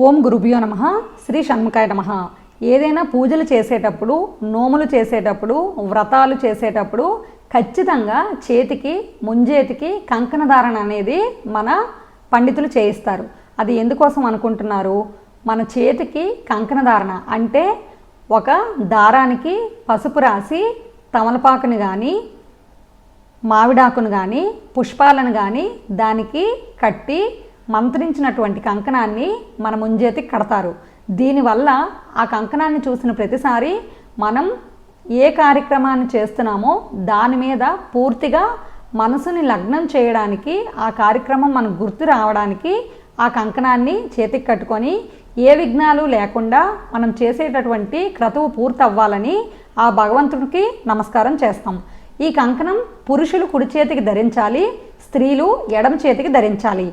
ఓం గురుభ్యో నమ. శ్రీ షణ్ముఖాయ నమ. ఏదైనా పూజలు చేసేటప్పుడు నోములు చేసేటప్పుడు వ్రతాలు చేసేటప్పుడు ఖచ్చితంగా చేతికి ముంజేతికి కంకణ ధారణ అనేది మన పండితులు చేయిస్తారు. అది ఎందుకోసం అనుకుంటున్నారు? మన చేతికి కంకణ ధారణ అంటే ఒక దారానికి పసుపు రాసి తమలపాకుని కానీ మామిడాకును కానీ పుష్పాలను కానీ దానికి కట్టి మంత్రించినటువంటి కంకణాన్ని మన ముంజేతికి కడతారు. దీనివల్ల ఆ కంకణాన్ని చూసిన ప్రతిసారి మనం ఏ కార్యక్రమాన్ని చేస్తున్నామో దాని మీద పూర్తిగా మనసుని లగ్నం చేయడానికి ఆ కార్యక్రమం మనకు గుర్తు రావడానికి ఆ కంకణాన్ని చేతికి కట్టుకొని ఏ విఘ్నాలు లేకుండా మనం చేసేటటువంటి క్రతువు పూర్తి అవ్వాలని ఆ భగవంతుడికి నమస్కారం చేస్తాం. ఈ కంకణం పురుషులు కుడి చేతికి ధరించాలి స్త్రీలు ఎడమ చేతికి ధరించాలి.